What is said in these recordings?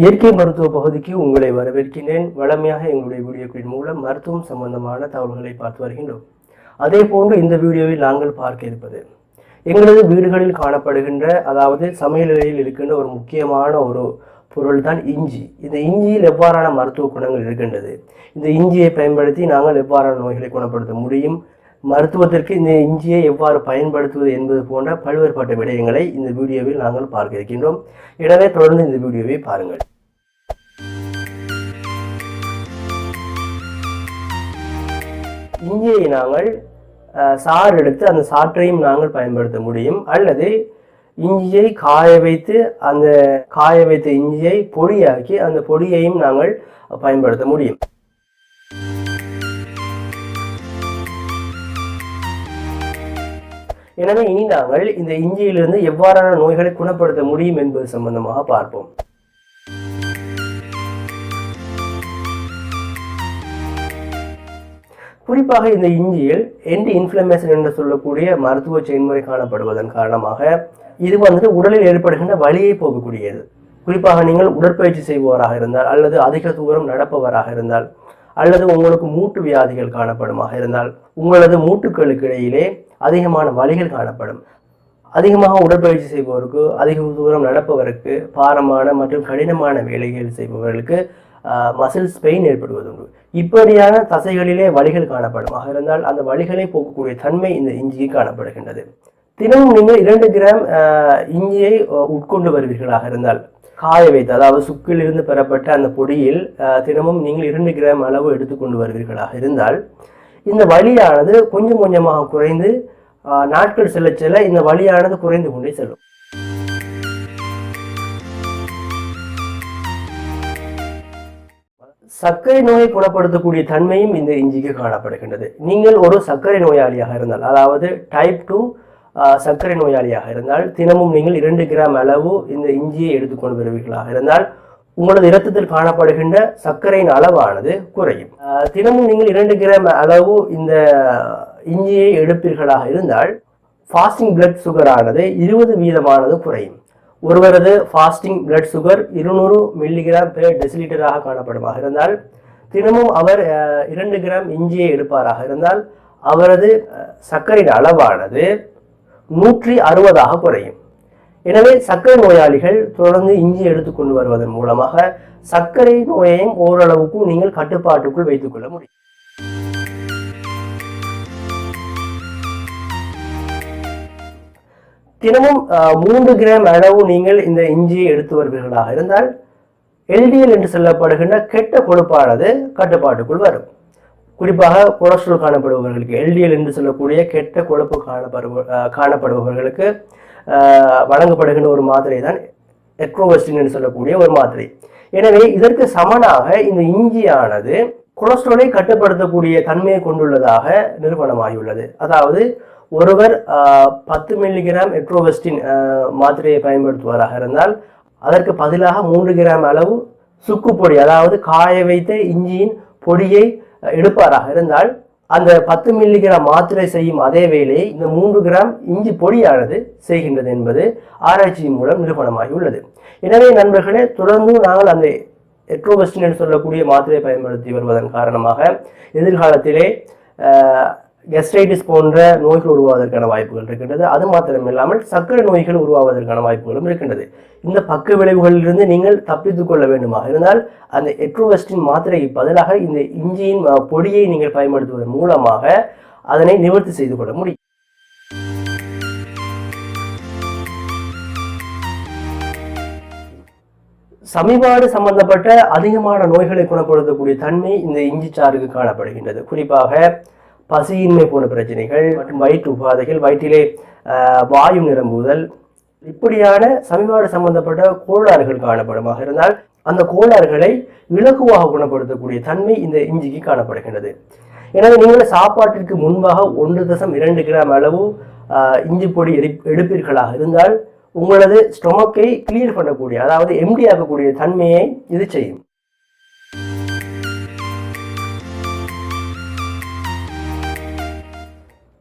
இயற்கை மருத்துவ பகுதிக்கு உங்களை வரவேற்கின்றேன் வழமையாக எங்களுடைய வீடியோக்களின் மூலம் மருத்துவம் சம்பந்தமான தகவல்களை பார்த்து வருகின்றோம். அதே போன்று இந்த வீடியோவில் நாங்கள் பார்க்க இருப்பது எங்களது வீடுகளில் காணப்படுகின்ற அதாவது சமையலில் இருக்கின்ற ஒரு முக்கியமான ஒரு பொருள் தான் இஞ்சி. இந்த இஞ்சியில் எவ்வாறான மருத்துவ குணங்கள் இருக்கின்றது? இந்த இஞ்சியை பயன்படுத்தி நாங்கள் எவ்வாறான நோய்களை குணப்படுத்த முடியும்? மருத்துவத்திற்கு இந்த இஞ்சியை எவ்வாறு பயன்படுத்துவது என்பது போன்ற பல்வேறுபட்ட விடயங்களை இந்த வீடியோவில் நாங்கள் பார்க்க இருக்கின்றோம். எனவே தொடர்ந்து இந்த வீடியோவை பாருங்கள். இஞ்சியை நாங்கள் சாறு எடுத்து அந்த சாற்றையும் நாங்கள் பயன்படுத்த முடியும். அல்லது இஞ்சியை காய வைத்து அந்த காய வைத்த இஞ்சியை பொடியாக்கி அந்த பொடியையும் நாங்கள் பயன்படுத்த முடியும். எனவே இனி நாங்கள் இந்த இஞ்சியிலிருந்து எவ்வாறான நோய்களை குணப்படுத்த முடியும் என்பது சம்பந்தமாக பார்ப்போம். குறிப்பாக இந்த இஞ்சியில் என்டி இன்ஃப்ளமேஷன் என்று சொல்லக்கூடிய மருத்துவ செயல்முறை காணப்படுவதன் காரணமாக இது வந்துட்டு உடலில் ஏற்படுகின்ற வலியை போகக்கூடியது குறிப்பாக நீங்கள் உடற்பயிற்சி செய்பவராக இருந்தால் அல்லது அதிக தூரம் நடப்பவராக இருந்தால் அல்லது உங்களுக்கு மூட்டு வியாதிகள் காணப்படுமாக இருந்தால் உங்களது மூட்டுக்களுக்கு இடையிலே அதிகமான வலிகள் காணப்படும். அதிகமாக உடற்பயிற்சி செய்பவருக்கு அதிக தூரம் நடப்பவருக்கு பாரமான மற்றும் கடினமான வேலைகள் செய்பவர்களுக்கு மசில்ஸ் பெயின் ஏற்படுவதுண்டு இப்படியான தசைகளிலே வலிகள் ஆக இருந்தால் அந்த வலிகளை போக்கக்கூடிய தன்மை இந்த இஞ்சிக்கு காணப்படுகின்றது. தினமும் நீங்கள் இரண்டு கிராம் ஆஹ், இஞ்சியை உட்கொண்டு வருவீர்களாக இருந்தால் காய வைத்து அதாவது சுக்கிலிருந்து பெறப்பட்ட அந்த பொடியில் தினமும் நீங்கள் இரண்டு கிராம் அளவு எடுத்துக்கொண்டு வருவீர்களாக இருந்தால் இந்த வலியானது கொஞ்சம் கொஞ்சமாக குறைந்து நாட்கள் செல்ல செல்ல இந்த வலியானது குறைந்து கொண்டே செல்லும். சர்க்கரை நோயை குணப்படுத்தக்கூடிய தன்மையும் இந்த இஞ்சிக்கு காணப்படுகின்றது. நீங்கள் ஒரு சர்க்கரை நோயாளியாக இருந்தால் அதாவது டைப் டூ சர்க்கரை நோயாளியாக இருந்தால் தினமும் நீங்கள் இரண்டு கிராம் அளவு இந்த இஞ்சியை எடுத்துக்கொண்டு வருவீர்களாக இருந்தால் உங்களது இரத்தத்தில் காணப்படுகின்ற சர்க்கரையின் அளவானது குறையும். தினமும் நீங்கள் இரண்டு கிராம் அளவு இந்த இஞ்சியை எடுப்பீர்களாக இருந்தால் ஃபாஸ்டிங் பிளட் சுகரானது இருபது வீதமானது குறையும். ஒருவரது ஃபாஸ்டிங் பிளட் சுகர் இருநூறு மில்லிகிராம் பெர் டெசிலிட்டராக காணப்படுமாக இருந்தால் தினமும் அவர் அஹ், இரண்டு கிராம் இஞ்சியை எடுப்பாராக இருந்தால் அவரது அஹ், சர்க்கரையின் அளவானது நூற்றி அறுபதாக குறையும். எனவே சர்க்கரை நோயாளிகள் தொடர்ந்து இஞ்சி எடுத்துக்கொண்டு வருவதன் மூலமாக சர்க்கரை நோயையும் ஓரளவுக்கு நீங்கள் கட்டுப்பாட்டுக்குள் வைத்துக் கொள்ள முடியும். தினமும் மூன்று கிராம் அளவு நீங்கள் இந்த இஞ்சியை எடுத்து வருவீர்களாக இருந்தால் எல்டிஎல் என்று சொல்லப்படுகின்ற கெட்ட கொழுப்பானது கட்டுப்பாட்டுக்குள் வரும். குறிப்பாக கொலஸ்ட்ரால் காணப்படுபவர்களுக்கு எல்டிஎல் என்று சொல்லக்கூடிய கெட்ட கொழுப்பு காணப்படுவ காணப்படுபவர்களுக்கு வழங்கப்படுகின்ற ஒரு மாத்திரை தான் எக்ரோவஸ்டின் என்று சொல்லக்கூடிய ஒரு மாத்திரை. எனவே இதற்கு சமனாக இந்த இஞ்சியானது கொலஸ்ட்ராலை கட்டுப்படுத்தக்கூடிய தன்மையை கொண்டுள்ளதாக நிறுவனமாகியுள்ளது. அதாவது ஒருவர் பத்து மில்லிகிராம் எட்ரோவெஸ்டின் மாத்திரையை பயன்படுத்துவராக இருந்தால் அதற்கு பதிலாக மூன்று கிராம் அளவு சுக்கு பொடி அதாவது காய வைத்த இஞ்சியின் பொடியை எடுப்பாராக இருந்தால் அந்த பத்து மில்லிகிராம் மாத்திரை செய்யும் அதே வேலையை இந்த மூன்று கிராம் இஞ்சி பொடியானது செய்கின்றது என்பது ஆராய்ச்சியின் மூலம் நிரூபணமாகி உள்ளது. எனவே நண்பர்களே தொடர்ந்து நாங்கள் அந்த எட்ரோவெஸ்டின் என்று சொல்லக்கூடிய மாத்திரையை பயன்படுத்தி வருவதன் காரணமாக எதிர்காலத்திலே கெஸ்டைட்டிஸ் போன்ற நோய்கள் உருவாவதற்கான வாய்ப்புகள் இருக்கின்றது. அது மாத்திரம் இல்லாமல் சர்க்கரை நோய்கள் உருவாவதற்கான வாய்ப்புகளும் இருக்கின்றது. இந்த பக்க விளைவுகளிலிருந்து நீங்கள் தப்பித்துக் கொள்ள வேண்டுமா? இருந்தால் அந்த எட்ரோவெஸ்டின் மாத்திரைக்கு பதிலாக இந்த இஞ்சியின் பொடியை நீங்கள் பயன்படுத்துவதன் மூலமாக அதனை நிவர்த்தி செய்து கொள்ள முடியும். சமிபாடு சம்பந்தப்பட்ட அதிகமான நோய்களை குணப்படுத்தக்கூடிய தன்மை இந்த இஞ்சி சாறுக்கு காணப்படுகின்றது. குறிப்பாக பசியின்மை போன்ற பிரச்சனைகள் மற்றும் வயிற்று உபாதைகள் வயிற்றிலே வாயு நிரம்புதல் இப்படியான சமிபாடு சம்பந்தப்பட்ட கோளாறுகள் காணப்படுமாக இருந்தால் அந்த கோளாறுகளை இலகுவாக குணப்படுத்தக்கூடிய தன்மை இந்த இஞ்சிக்கு காணப்படுகின்றது. எனவே நீங்கள் சாப்பாட்டிற்கு முன்பாக ஒன்று தசம் இரண்டு கிராம் அளவு இஞ்சி பொடி எரி- எடுப்பீர்களாக இருந்தால் உங்களது ஸ்டொமக்கை கிளியர் பண்ணக்கூடிய அதாவது எம்டி ஆகக்கூடிய தன்மையை இது செய்யும்.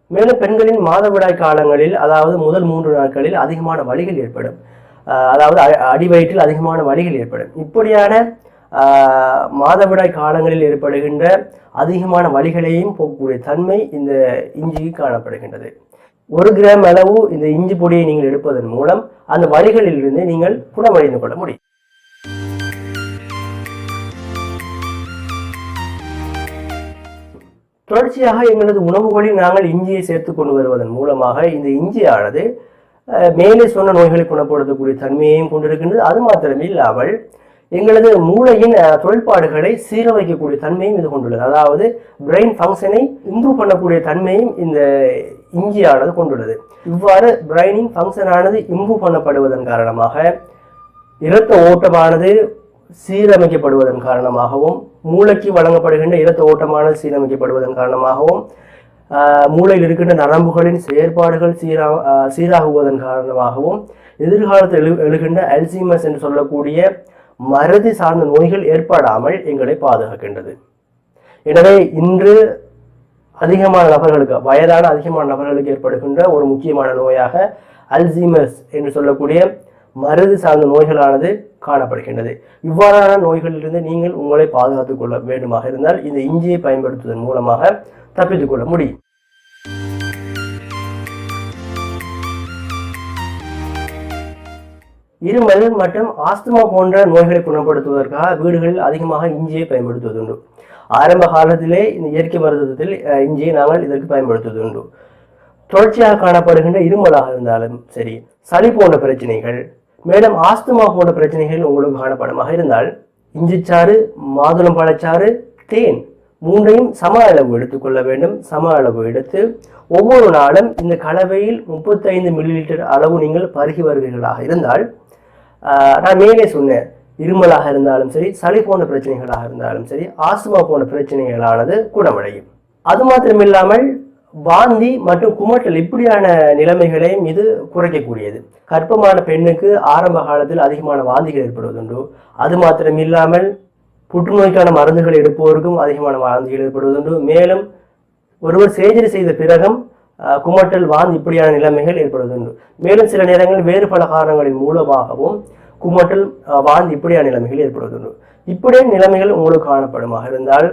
மேலும் பெண்களின் மாதவிடாய் காலங்களில் அதாவது முதல் மூன்று நாட்களில் அதிகமான வலிகள் ஏற்படும். அதாவது அ- அடிவயிற்றில் அதிகமான வலிகள் ஏற்படும். இப்படியான மாதவிடாய் காலங்களில் ஏற்படுகின்ற அதிகமான வலிகளையும் போகக்கூடிய தன்மை இந்த இஞ்சிக்கு காணப்படுகின்றது. ஒரு கிராம் அளவு இந்த இஞ்சி பொடியை நீங்கள் எடுப்பதன் மூலம் அந்த வழிகளிலிருந்து நீங்கள் குணமடைந்து கொள்ள முடியும். தொடர்ச்சியாக எங்களது உணவுகளில் நாங்கள் இஞ்சியை சேர்த்து கொண்டு வருவதன் மூலமாக இந்த இஞ்சியானது மேலே சொன்ன நோய்களை குணப்படுத்தக்கூடிய தன்மையையும் கொண்டிருக்கின்றது. அது மாத்திரமில்லாமல் எங்களது மூளையின் தொழில்பாடுகளை சீரமைக்கக்கூடிய தன்மையும் இது கொண்டுள்ளது. அதாவது பிரெயின் ஃபங்க்ஷனை இம்ப்ரூவ் பண்ணக்கூடிய தன்மையும் இந்த இஞ்சியானது கொண்டுள்ளது. இவ்வாறு பிரெயினின் ஃபங்க்ஷனானது இம்ப்ரூவ் பண்ணப்படுவதன் காரணமாக இரத்த ஓட்டமானது சீரமைக்கப்படுவதன் காரணமாகவும் மூளைக்கு வழங்கப்படுகின்ற இரத்த ஓட்டமானது சீரமைக்கப்படுவதன் காரணமாகவும் மூளையில் இருக்கின்ற நரம்புகளின் செயற்பாடுகள் சீரா சீராகுவதன் காரணமாகவும் எதிர்காலத்தில் எழு எழுகின்ற அல்சீமஸ் என்று சொல்லக்கூடிய மறதி சார்ந்த நோய்கள் ஏற்படாமல் எங்களை பாதுகாக்கின்றது. எனவே இன்று அதிகமான நபர்களுக்கு வயதான அதிகமான நபர்களுக்கு ஏற்படுகின்ற ஒரு முக்கியமான நோயாக அல்சீமஸ் என்று சொல்லக்கூடிய மருது சார்ந்த நோய்களானது காணப்படுகின்றது. இவ்வாறான நோய்களிலிருந்து நீங்கள் உங்களை பாதுகாத்துக் கொள்ள வேண்டுமாக இருந்தால் இந்த இஞ்சியை பயன்படுத்துவதன் மூலமாக தப்பித்துக் கொள்ள முடியும். இருமல் மற்றும் ஆஸ்துமா போன்ற நோய்களை குணப்படுத்துவதற்காக வீடுகளில் அதிகமாக இஞ்சியை பயன்படுத்துவதுண்டு ஆரம்ப காலத்திலே இந்த இயற்கை மருத்துவத்தில் இஞ்சியை நாங்கள் இதற்கு பயன்படுத்துவதுண்டு தொடர்ச்சியாக காணப்படுகின்ற இருமலாக இருந்தாலும் சரி சளி போன்ற பிரச்சனைகள் மேலும் ஆஸ்துமா போன்ற பிரச்சனைகள் உங்களுக்கு காணப்படமாக இருந்தால் இஞ்சிச்சாறு மாதுளம் பழச்சாறு தேன் மூன்றையும் சம அளவு எடுத்துக்கொள்ள வேண்டும். சம அளவு எடுத்து ஒவ்வொரு நாளும் இந்த கலவையில் முப்பத்தைந்து மில்லி லிட்டர் அளவு நீங்கள் பருகி வருவீர்களாக இருந்தால் நான் மேலே சொன்னேன் இருமலாக இருந்தாலும் சரி சளி போன்ற பிரச்சனைகளாக இருந்தாலும் சரி ஆஸ்துமா போன்ற பிரச்சனைகளானது குணமடையும். அது மாத்திரமில்லாமல் வாந்தி மற்றும் குமட்டல் இப்படியான நிலைமைகளையும் இது குறைக்கக்கூடியது. கற்பமான பெண்ணுக்கு ஆரம்ப காலத்தில் அதிகமான வாந்திகள் ஏற்படுவதுண்டு. அது மாத்திரம் இல்லாமல் புற்றுநோய்க்கான மருந்துகள் எடுப்பவருக்கும் அதிகமான வாந்திகள் ஏற்படுவதுண்டு. மேலும் ஒருவர் சேஜரி செய்த பிறகும் குமட்டல் வாந்தி இப்படியான நிலைமைகள் ஏற்படுவதுண்டு. மேலும் சில நேரங்களில் வேறு பல காரணங்களின் மூலமாகவும் குமட்டல் வாந்தி இப்படியான நிலைமைகள் ஏற்படுவதுண்டு. இப்படியான நிலைமைகள் உங்களுக்கு காணப்படுமாக இருந்தால்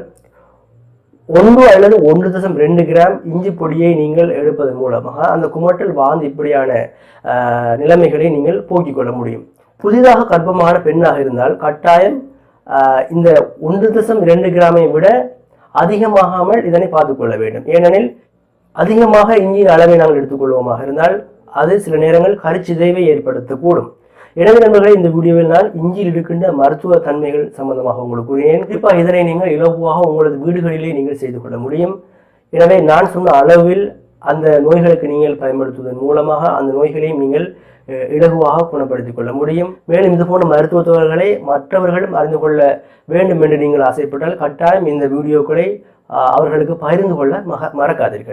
ஒன்று அல்லது ஒன்று தசம் ரெண்டு கிராம் இஞ்சி பொடியை நீங்கள் எடுப்பதன் மூலமாக அந்த குமட்டல் வாந்தி இப்படியான ஆஹ், நிலைமைகளை நீங்கள் போக்கிக் கொள்ள முடியும். புதிதாக கர்ப்பமான பெண்ணாக இருந்தால் கட்டாயம் ஆஹ், இந்த ஒன்று தசம் இரண்டு கிராமை விட அதிகமாகாமல் இதனை பார்த்துக்கொள்ள வேண்டும். ஏனெனில் அதிகமாக இஞ்சியின் அளவை நாங்கள் எடுத்துக்கொள்வோமாக இருந்தால் அது சில நேரங்கள் கருச்சிதைவை ஏற்படுத்தக்கூடும். எனவே நண்பர்களே இந்த வீடியோவில் நான் இஞ்சியில் இருக்கின்ற மருத்துவ தன்மைகள் சம்பந்தமாக உங்களுக்கு கூறினேன். குறிப்பாக இதனை நீங்கள் இலகுவாக உங்களது வீடுகளிலே நீங்கள் செய்து கொள்ள முடியும். எனவே நான் சொன்ன அளவில் அந்த நோய்களுக்கு நீங்கள் பயன்படுத்துவதன் மூலமாக அந்த நோய்களையும் நீங்கள் இலகுவாக குணப்படுத்திக் கொள்ள முடியும். மேலும் இது போன்ற மருத்துவ தகவல்களை மற்றவர்களும் அறிந்து கொள்ள வேண்டும் என்று நீங்கள் ஆசைப்பட்டால் கட்டாயம் இந்த வீடியோக்களை அவர்களுக்கு பகிர்ந்து கொள்ள மக மறக்காதீர்கள்.